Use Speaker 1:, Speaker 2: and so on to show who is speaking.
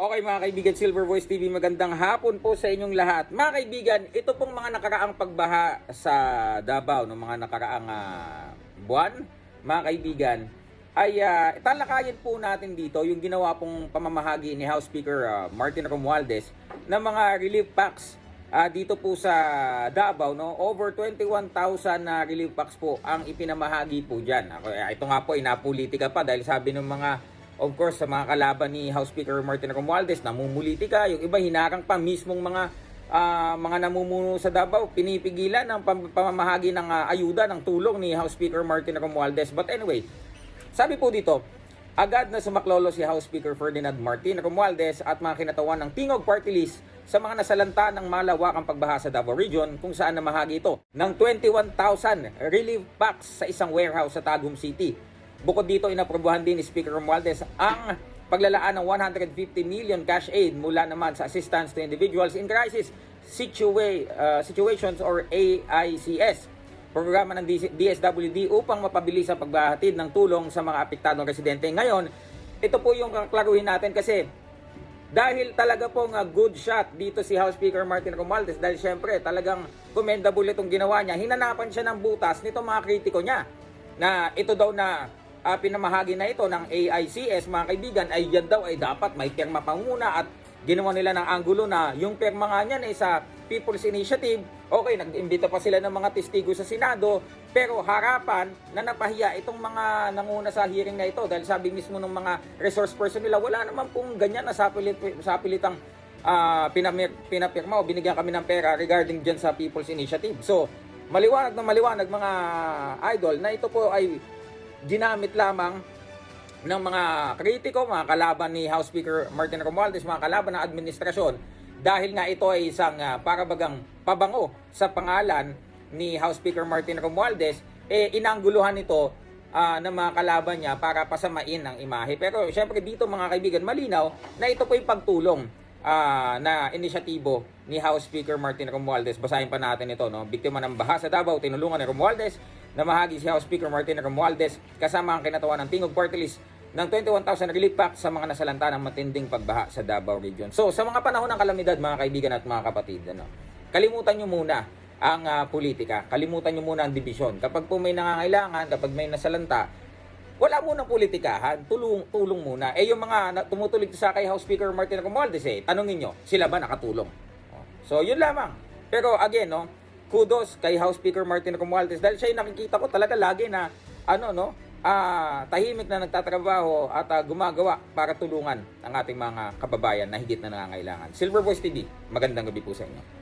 Speaker 1: Okay mga kaibigan, Silver Voice TV, magandang hapon po sa inyong lahat. Mga kaibigan, ito pong mga nakaraang pagbaha sa Davao, ng mga nakaraang ah, buwan, mga kaibigan, ay ah, talakayin po natin dito yung ginawa pong pamamahagi ni House Speaker ah, Martin Romualdez ng mga relief packs ah, dito po sa Davao. No? Over 21,000 na relief packs po ang ipinamahagi po dyan. Eh, ito nga po, inapolitika pa dahil sabi ng mga Of course, sa mga kalaban ni House Speaker Martin Romualdez, namumulitika. Yung iba, hinarang pa mismong mga ah, mga namumuno sa Davao, pinipigilan ng pam- pamamahagi ng ah, ayuda, ng tulong ni House Speaker Martin Romualdez. But anyway, sabi po dito, agad na sumaklolo si House Speaker Ferdinand Martin Romualdez at mga kinatawan ng Tingog Party List sa mga nasalanta ng malawakang pagbaha sa Davao Region kung saan namahagi ito ng 21,000 relief packs sa isang warehouse sa Tagum City. Bukod dito, inaprobuhan din ni Speaker Romualdez ang paglalaan ng 150 million cash aid mula naman sa Assistance to Individuals in Crisis situa- uh, Situations or AICS programa ng DSWD upang mapabilis ang pagbahatid ng tulong sa mga apektadong residente. Ngayon, ito po yung kaklaruhin natin kasi dahil talaga pong good shot dito si House Speaker Martin Romualdez dahil syempre talagang commendable itong ginawa niya. Hinanapan siya ng butas nito mga kritiko niya na ito daw na ah, pinamahagi na ito ng AICS mga kaibigan ay yan daw ay dapat may pirma pa muna at ginawa nila ng anggulo na yung pirma nga niyan ay sa People's Initiative. Okay, nag-imbita pa sila ng mga testigo sa Senado pero harapan na napahiya itong mga nanguna sa hearing na ito dahil sabi mismo ng mga resource person nila wala naman pong ganyan na sapilit, sapilitang ah, pinamir, pinapirma o binigyan kami ng pera regarding dyan sa People's Initiative. So, maliwanag na maliwanag mga idol na ito po ay ginamit lamang ng mga kritiko, mga kalaban ni House Speaker Martin Romualdez, mga kalaban ng administrasyon dahil nga ito ay isang uh, parabagang pabango sa pangalan ni House Speaker Martin Romualdez, eh inangguluhan ito ah, ng mga kalaban niya para pasamain ang imahe. Pero syempre dito mga kaibigan, malinaw na ito po yung pagtulong ah, na inisyatibo ni House Speaker Martin Romualdez. Basahin pa natin ito. No? Biktima ng baha sa Davao, tinulungan ni Romualdez na mahagi si House Speaker Martin Romualdez kasama ang kinatawan ng Tingog Party List ng 21,000 relief pack sa mga nasalanta ng matinding pagbaha sa Davao Region. So sa mga panahon ng kalamidad mga kaibigan at mga kapatid, ano, kalimutan nyo muna ang ah, politika. Kalimutan nyo muna ang dibisyon. Kapag po may nangangailangan, kapag may nasalanta, wala munang politikahan, tulong, tulong muna. Eh yung mga tumutulig sa kay House Speaker Martin Romualdez eh, tanungin nyo, sila ba nakatulong? Oh. So yun lamang. Pero again, no, kudos kay House Speaker Martin Romualdez dahil siya yung nakikita ko talaga lagi na ano no, ah tahimik na nagtatrabaho at ah, gumagawa para tulungan ang ating mga kababayan na higit na nangangailangan. Silver Voice TV, magandang gabi po sa inyo.